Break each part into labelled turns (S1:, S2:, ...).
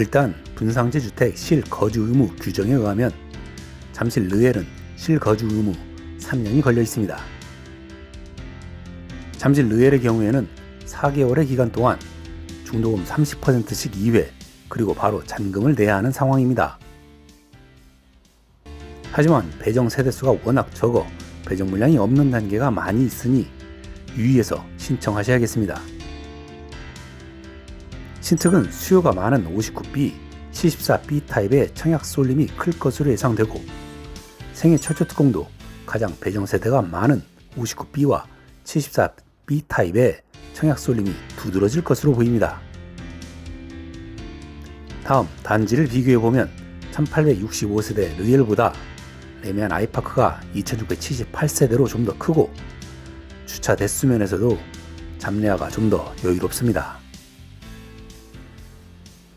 S1: 일단 분상제 주택 실거주 의무 규정에 의하면 잠실 르엘은 실거주 의무 3년이 걸려 있습니다. 잠실 르엘의 경우에는 4개월의 기간 동안 중도금 30%씩 2회 그리고 바로 잔금을 내야 하는 상황입니다. 하지만 배정 세대수가 워낙 적어 배정 물량이 없는 단계가 많이 있으니 유의해서 신청하셔야겠습니다. 신특은 수요가 많은 59B, 74B 타입의 청약 쏠림이 클 것으로 예상되고 생애 철저 특공도 가장 배정 세대가 많은 59B와 74B 타입의 청약 쏠림이 두드러질 것으로 보입니다. 다음 단지를 비교해 보면 1865세대 르엘보다 레미안 아이파크가 2678세대로 좀 더 크고 주차 대수 면에서도 잡내화가 좀 더 여유롭습니다.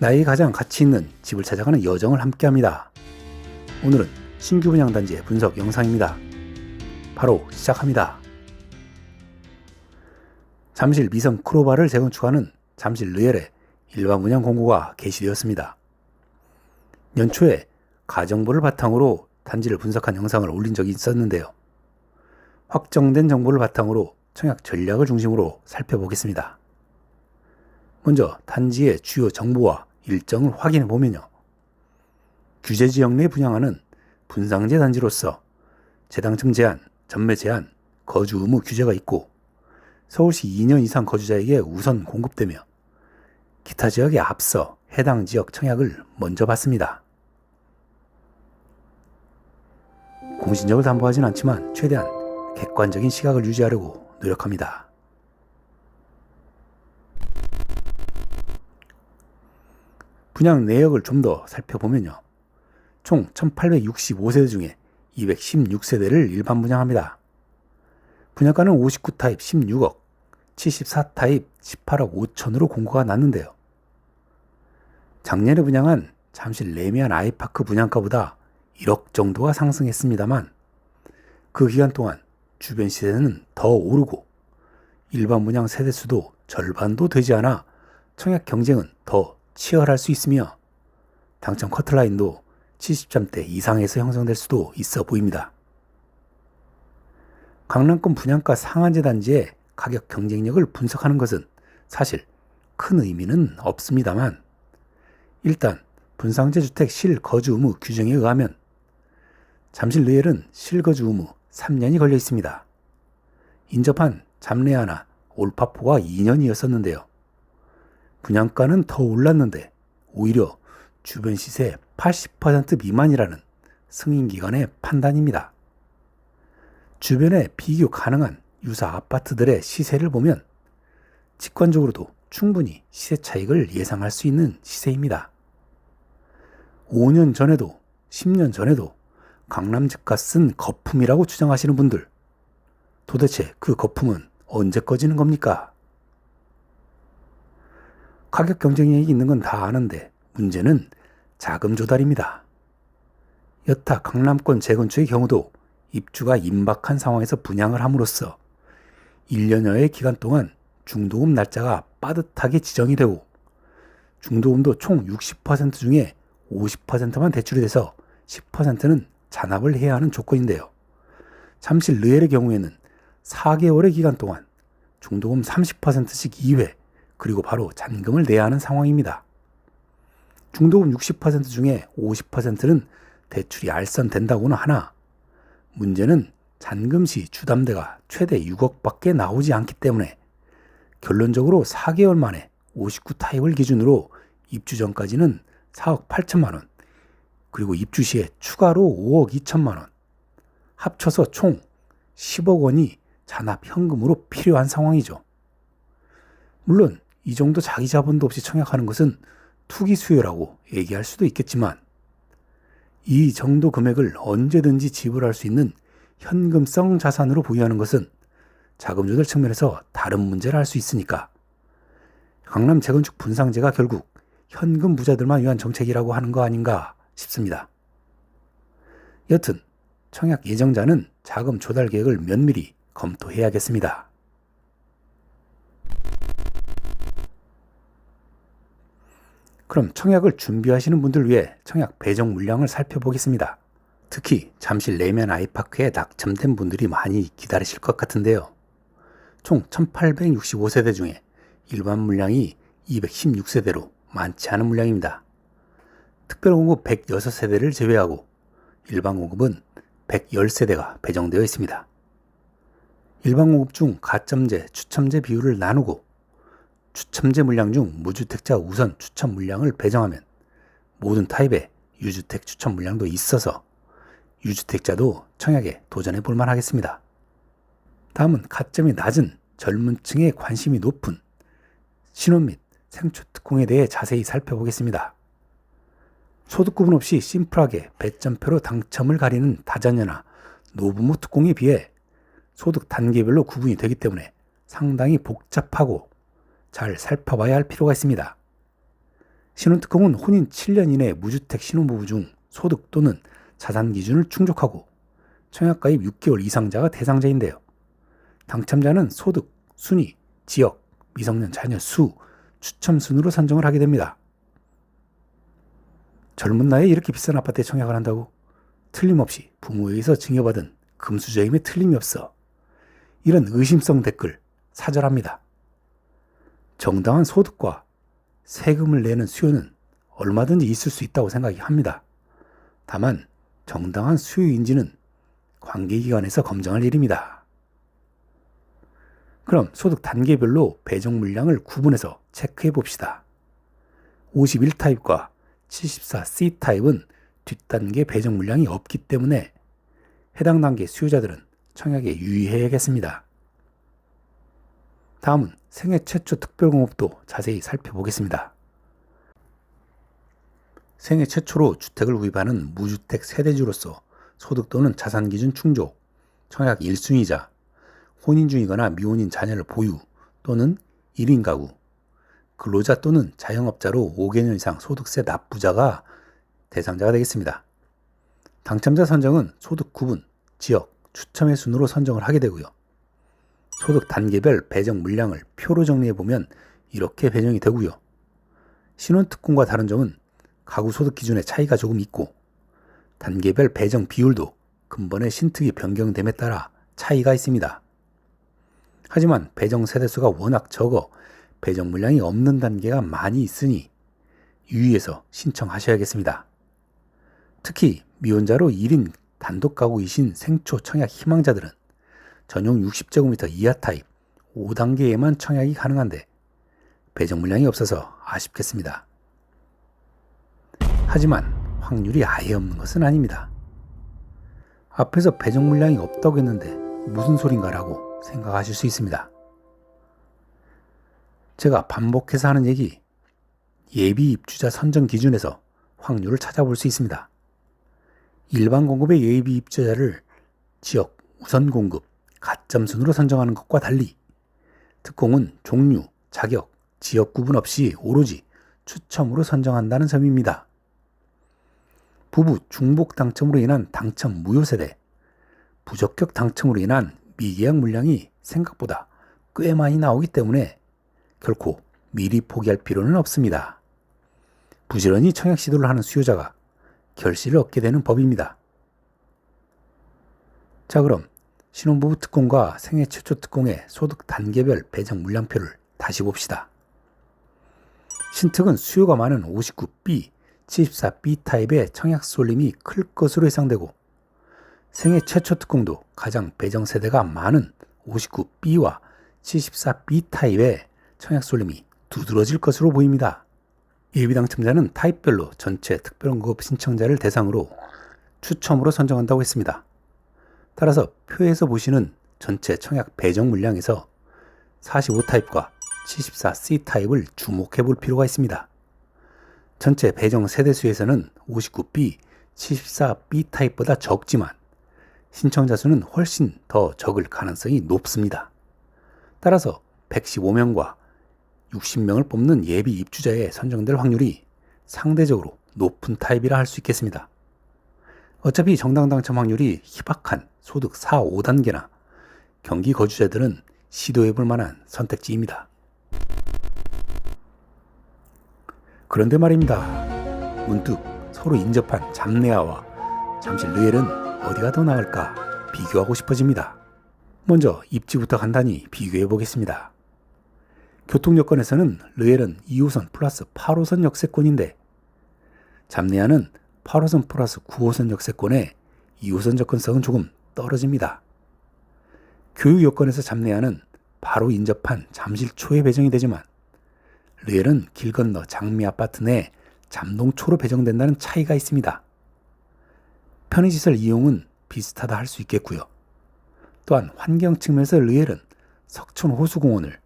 S1: 나이 가장 가치 있는 집을 찾아가는 여정을 함께 합니다. 오늘은 신규 분양 단지의 분석 영상입니다. 바로 시작합니다. 잠실 미성 크로바를 재건축하는 잠실 르엘의 일반 분양 공고가 게시되었습니다. 연초에 가정부를 바탕으로 단지를 분석한 영상을 올린 적이 있었는데요. 확정된 정보를 바탕으로 청약 전략을 중심으로 살펴보겠습니다. 먼저 단지의 주요 정보와 일정을 확인해 보면요. 규제 지역 내 분양하는 분상제 단지로서 재당첨 제한, 전매 제한, 거주 의무 규제가 있고 서울시 2년 이상 거주자에게 우선 공급되며 기타 지역에 앞서 해당 지역 청약을 먼저 받습니다. 공신력을 담보하진 않지만 최대한 객관적인 시각을 유지하려고 노력합니다. 분양 내역을 좀 더 살펴보면요. 총 1865세대 중에 216세대를 일반 분양합니다. 분양가는 59 타입 16억, 74 타입 18억 5천으로 공고가 났는데요. 작년에 분양한 잠실 레미안 아이파크 분양가보다 1억 정도가 상승했습니다만 그 기간 동안 주변 시세는 더 오르고 일반 분양 세대 수도 절반도 되지 않아 청약 경쟁은 더 치열할 수 있으며 당첨 커트라인도 70점대 이상에서 형성될 수도 있어 보입니다. 강남권 분양가 상한제 단지의 가격 경쟁력을 분석하는 것은 사실 큰 의미는 없습니다만 일단 분상제 주택 실거주 의무 규정에 의하면 잠실 르엘은 실거주 의무 3년이 걸려 있습니다. 인접한 잠레아나 올파포가 2년이었었는데요. 분양가는 더 올랐는데 오히려 주변 시세 80% 미만이라는 승인 기관의 판단입니다. 주변에 비교 가능한 유사 아파트들의 시세를 보면 직관적으로도 충분히 시세 차익을 예상할 수 있는 시세입니다. 5년 전에도 10년 전에도 강남 집값 쓴 거품이라고 주장하시는 분들 도대체 그 거품은 언제 꺼지는 겁니까? 가격 경쟁력이 있는 건 다 아는데 문제는 자금 조달입니다. 여타 강남권 재건축의 경우도 입주가 임박한 상황에서 분양을 함으로써 1년여의 기간 동안 중도금 날짜가 빠듯하게 지정이 되고 중도금도 총 60% 중에 50%만 대출이 돼서 10%는 잔압을 해야 하는 조건인데요. 잠실 르엘의 경우에는 4개월의 기간 동안 중도금 30%씩 2회 그리고 바로 잔금을 내야 하는 상황입니다. 중도금 60% 중에 50%는 대출이 알선된다고는 하나 문제는 잔금 시 주담대가 최대 6억밖에 나오지 않기 때문에 결론적으로 4개월 만에 59 타입을 기준으로 입주 전까지는 4억 8천만 원, 그리고 입주 시에 추가로 5억 2천만 원, 합쳐서 총 10억 원이 잔압 현금으로 필요한 상황이죠. 물론 이 정도 자기 자본도 없이 청약하는 것은 투기 수요라고 얘기할 수도 있겠지만 이 정도 금액을 언제든지 지불할 수 있는 현금성 자산으로 보유하는 것은 자금 조달 측면에서 다른 문제를 할 수 있으니까 강남 재건축 분상제가 결국 현금 부자들만 위한 정책이라고 하는 거 아닌가 싶습니다. 여튼 청약 예정자는 자금 조달 계획을 면밀히 검토해야겠습니다. 그럼 청약을 준비하시는 분들 위해 청약 배정 물량을 살펴보겠습니다. 특히 잠실 내면 아이파크에 낙첨된 분들이 많이 기다리실 것 같은데요. 총 1865세대 중에 일반 물량이 216세대로 많지 않은 물량입니다. 특별 공급 106세대를 제외하고 일반 공급은 110세대가 배정되어 있습니다. 일반 공급 중 가점제, 추첨제 비율을 나누고 추첨제 물량 중 무주택자 우선 추첨 물량을 배정하면 모든 타입의 유주택 추첨 물량도 있어서 유주택자도 청약에 도전해 볼 만 하겠습니다. 다음은 가점이 낮은 젊은 층에 관심이 높은 신혼 및 생초 특공에 대해 자세히 살펴보겠습니다. 소득 구분 없이 심플하게 배점표로 당첨을 가리는 다자녀나 노부모 특공에 비해 소득 단계별로 구분이 되기 때문에 상당히 복잡하고 잘 살펴봐야 할 필요가 있습니다. 신혼특공은 혼인 7년 이내 무주택 신혼부부 중 소득 또는 자산 기준을 충족하고 청약가입 6개월 이상자가 대상자인데요. 당첨자는 소득, 순위, 지역, 미성년 자녀 수, 추첨 순으로 선정을 하게 됩니다. 젊은 나이에 이렇게 비싼 아파트에 청약을 한다고? 틀림없이 부모에게서 증여받은 금수저임에 틀림이 없어. 이런 의심성 댓글 사절합니다. 정당한 소득과 세금을 내는 수요는 얼마든지 있을 수 있다고 생각합니다. 다만 정당한 수요인지는 관계기관에서 검증할 일입니다. 그럼 소득 단계별로 배정 물량을 구분해서 체크해 봅시다. 51타입과 74C타입은 뒷단계 배정 물량이 없기 때문에 해당 단계 수요자들은 청약에 유의해야겠습니다. 다음은 생애 최초 특별공업도 자세히 살펴보겠습니다. 생애 최초로 주택을 구입하는 무주택 세대주로서 소득 또는 자산 기준 충족, 청약 1순위자, 혼인 중이거나 미혼인 자녀를 보유 또는 1인 가구, 근로자 또는 자영업자로 5개년 이상 소득세 납부자가 대상자가 되겠습니다. 당첨자 선정은 소득 구분, 지역, 추첨의 순으로 선정을 하게 되고요. 소득 단계별 배정 물량을 표로 정리해 보면 이렇게 배정이 되고요. 신혼특공과 다른 점은 가구 소득 기준의 차이가 조금 있고 단계별 배정 비율도 근본의 신특이 변경됨에 따라 차이가 있습니다. 하지만 배정 세대수가 워낙 적어 배정 물량이 없는 단계가 많이 있으니 유의해서 신청하셔야겠습니다. 특히 미혼자로 1인 단독 가구이신 생초 청약 희망자들은 전용 60제곱미터 이하 타입 5단계에만 청약이 가능한데 배정 물량이 없어서 아쉽겠습니다. 하지만 확률이 아예 없는 것은 아닙니다. 앞에서 배정 물량이 없다고 했는데 무슨 소린가라고 생각하실 수 있습니다. 제가 반복해서 하는 얘기, 예비 입주자 선정 기준에서 확률을 찾아볼 수 있습니다. 일반 공급의 예비 입주자를 지역 우선 공급, 가점 순으로 선정하는 것과 달리 특공은 종류, 자격, 지역 구분 없이 오로지 추첨으로 선정한다는 점입니다. 부부 중복 당첨으로 인한 당첨 무효 세대, 부적격 당첨으로 인한 미계약 물량이 생각보다 꽤 많이 나오기 때문에 결코 미리 포기할 필요는 없습니다. 부지런히 청약 시도를 하는 수요자가 결실을 얻게 되는 법입니다. 자, 그럼 신혼부부 특공과 생애 최초 특공의 소득 단계별 배정 물량표를 다시 봅시다. 신특은 수요가 많은 59B, 74B 타입의 청약 쏠림이 클 것으로 예상되고 생애 최초 특공도 가장 배정 세대가 많은 59B와 74B 타입의 청약 쏠림이 두드러질 것으로 보입니다. 예비 당첨자는 타입별로 전체 특별원급 신청자를 대상으로 추첨으로 선정한다고 했습니다. 따라서 표에서 보시는 전체 청약 배정 물량에서 45타입과 74C타입을 주목해 볼 필요가 있습니다. 전체 배정 세대수에서는 59B, 74B 타입보다 적지만 신청자 수는 훨씬 더 적을 가능성이 높습니다. 따라서 115명과 60명을 뽑는 예비 입주자에 선정될 확률이 상대적으로 높은 타입이라 할 수 있겠습니다. 어차피 정당 당첨 확률이 희박한 소득 4, 5단계나 경기 거주자들은 시도해 볼 만한 선택지입니다. 그런데 말입니다. 문득 서로 인접한 잠네아와 잠실 르엘은 어디가 더 나을까 비교하고 싶어집니다. 먼저 입지부터 간단히 비교해 보겠습니다. 교통 여건에서는 르엘은 2호선 플러스 8호선 역세권인데 잠네아는 8호선 플러스 9호선 역세권에 2호선 접근성은 조금 떨어집니다. 교육 여건에서 잠내하는 바로 인접한 잠실초에 배정이 되지만 르엘은 길 건너 장미 아파트 내 잠동초로 배정된다는 차이가 있습니다. 편의시설 이용은 비슷하다 할 수 있겠고요. 또한 환경 측면에서 르엘은 석촌 호수공원을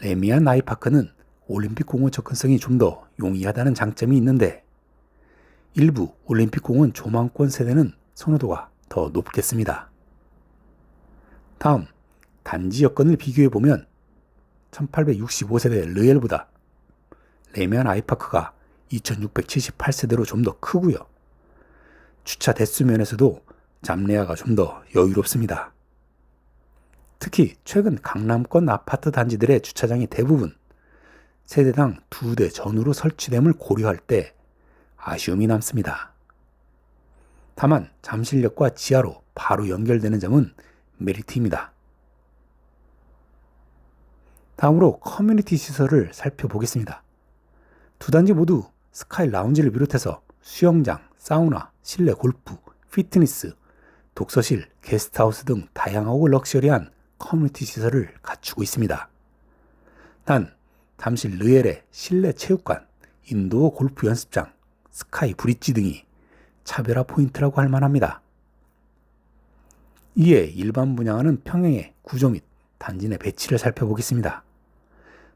S1: 레미안 나이파크는 올림픽공원 접근성이 좀 더 용이하다는 장점이 있는데 일부 올림픽공원 조망권 세대는 선호도가 더 높겠습니다. 다음 단지 여건을 비교해 보면 1865세대 르엘보다 레미안 아이파크가 2678세대로 좀 더 크고요. 주차 대수 면에서도 잠레아가 좀 더 여유롭습니다. 특히 최근 강남권 아파트 단지들의 주차장이 대부분 세대당 두 대 전후로 설치됨을 고려할 때 아쉬움이 남습니다. 다만 잠실역과 지하로 바로 연결되는 점은 메리트입니다. 다음으로 커뮤니티 시설을 살펴보겠습니다. 두 단지 모두 스카이 라운지를 비롯해서 수영장, 사우나, 실내 골프, 피트니스, 독서실, 게스트하우스 등 다양하고 럭셔리한 커뮤니티 시설을 갖추고 있습니다. 단, 잠실 르엘의 실내 체육관, 인도어 골프 연습장, 스카이 브릿지 등이 차별화 포인트라고 할 만합니다. 이에 일반 분양하는 평형의 구조 및 단지 내 배치를 살펴보겠습니다.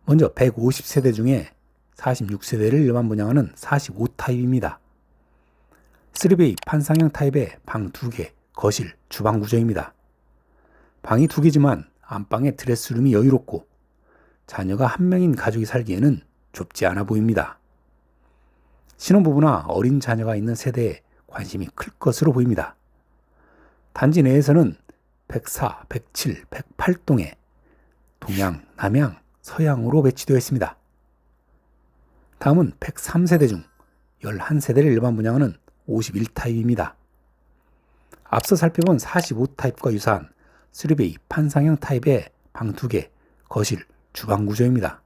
S1: 먼저 150세대 중에 46세대를 일반 분양하는 45타입입니다. 3베이 판상형 타입의 방 2개, 거실, 주방 구조입니다. 방이 2개지만 안방에 드레스룸이 여유롭고 자녀가 한 명인 가족이 살기에는 좁지 않아 보입니다. 신혼부부나 어린 자녀가 있는 세대에 관심이 클 것으로 보입니다. 단지 내에서는 104, 107, 108동에 동양, 남양, 서양으로 배치되어 있습니다. 다음은 103세대 중 11세대를 일반 분양하는 51타입입니다. 앞서 살펴본 45타입과 유사한 3베이 판상형 타입의 방 2개, 거실, 주방 구조입니다.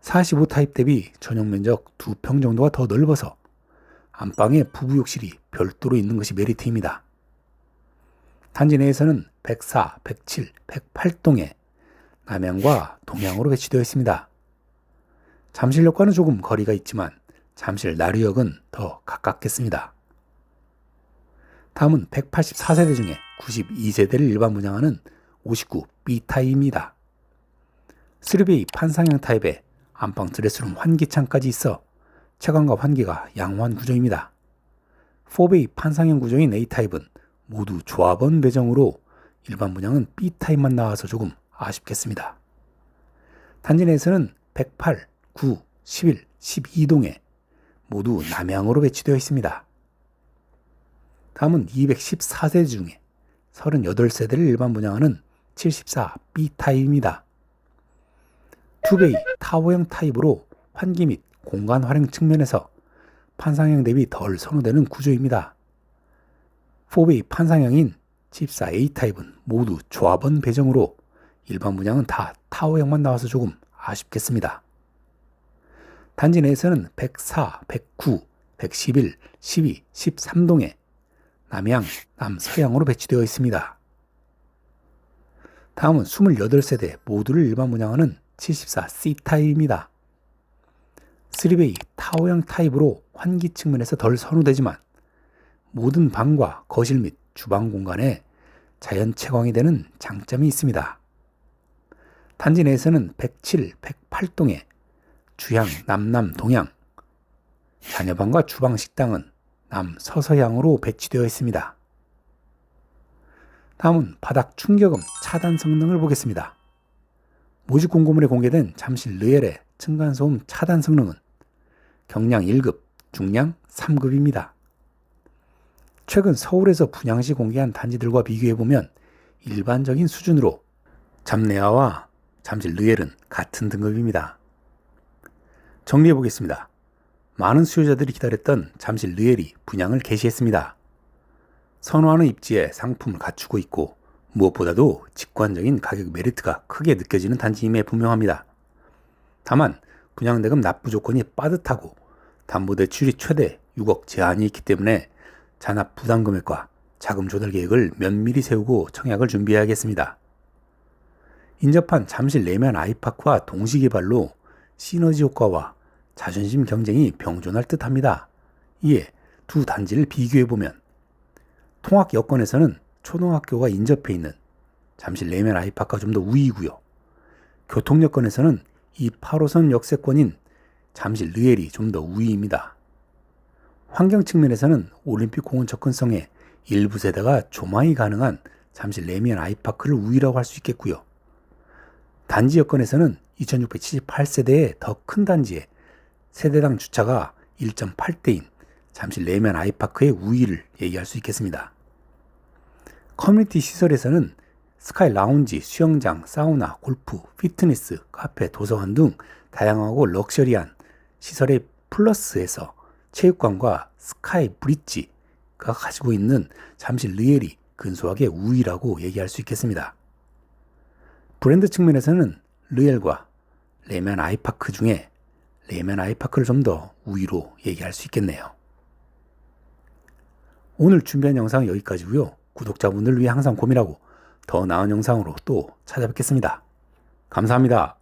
S1: 45 타입 대비 전용 면적 2평 정도가 더 넓어서 안방에 부부 욕실이 별도로 있는 것이 메리트입니다. 단지 내에서는 104, 107, 108동에 남양과 동양으로 배치되어 있습니다. 잠실역과는 조금 거리가 있지만 잠실 나류역은 더 가깝겠습니다. 다음은 184세대 중에 92세대를 일반 분양하는 59B타입입니다. 3베이 판상형 타입에 안방 드레스룸 환기창까지 있어 채광과 환기가 양호한 구조입니다. 4베이 판상형 구조인 A타입은 모두 조합원 배정으로 일반 분양은 B타입만 나와서 조금 아쉽겠습니다. 단지 내에서는 108, 9, 11, 12동에 모두 남향으로 배치되어 있습니다. 다음은 214세대 중에 38세대를 일반 분양하는 74B 타입입니다. 투베이 타워형 타입으로 환기 및 공간 활용 측면에서 판상형 대비 덜 선호되는 구조입니다. 4베이 판상형인 14A 타입은 모두 조합원 배정으로 일반 분양은 다 타워형만 나와서 조금 아쉽겠습니다. 단지 내에서는 104, 109, 111, 12, 13동에 남양, 남서양으로 배치되어 있습니다. 다음은 28세대 모두를 일반 분양하는 74C 타입입니다. 3베이 타워형 타입으로 환기 측면에서 덜 선호되지만 모든 방과 거실 및 주방 공간에 자연 채광이 되는 장점이 있습니다. 단지 내에서는 107, 108동에 주향 남남 동향, 자녀방과 주방 식당은 남 서서향으로 배치되어 있습니다. 다음은 바닥 충격음 차단 성능을 보겠습니다. 모집 공고문에 공개된 잠실 르엘의 층간소음 차단 성능은 경량 1급, 중량 3급입니다. 최근 서울에서 분양시 공개한 단지들과 비교해보면 일반적인 수준으로 잠내아와 잠실 르엘은 같은 등급입니다. 정리해 보겠습니다. 많은 수요자들이 기다렸던 잠실 르엘이 분양을 개시했습니다. 선호하는 입지에 상품을 갖추고 있고 무엇보다도 직관적인 가격 메리트가 크게 느껴지는 단지임에 분명합니다. 다만 분양대금 납부 조건이 빠듯하고 담보대출이 최대 6억 제한이 있기 때문에 잔압 부담 금액과 자금 조달 계획을 면밀히 세우고 청약을 준비해야겠습니다. 인접한 잠실 내면 아이파크와 동시 개발로 시너지 효과와 자존심 경쟁이 병존할 듯합니다. 이에 두 단지를 비교해 보면 통학 여건에서는 초등학교가 인접해 있는 잠실 내면 아이파크가 좀 더 우위고요. 교통 여건에서는 이 8호선 역세권인 잠실 르엘이 좀 더 우위입니다. 환경 측면에서는 올림픽 공원 접근성에 일부 세대가 조망이 가능한 잠실 레미안 아이파크를 우위라고 할 수 있겠고요. 단지 여건에서는 2678세대의 더 큰 단지에 세대당 주차가 1.8대인 잠실 레미안 아이파크의 우위를 얘기할 수 있겠습니다. 커뮤니티 시설에서는 스카이 라운지, 수영장, 사우나, 골프, 피트니스, 카페, 도서관 등 다양하고 럭셔리한 시설의 플러스에서 체육관과 스카이 브릿지가 가지고 있는 잠실 르엘이 근소하게 우위라고 얘기할 수 있겠습니다. 브랜드 측면에서는 르엘과 레면 아이파크 중에 레면 아이파크를 좀 더 우위로 얘기할 수 있겠네요. 오늘 준비한 영상은 여기까지고요. 구독자분들 위해 항상 고민하고 더 나은 영상으로 또 찾아뵙겠습니다. 감사합니다.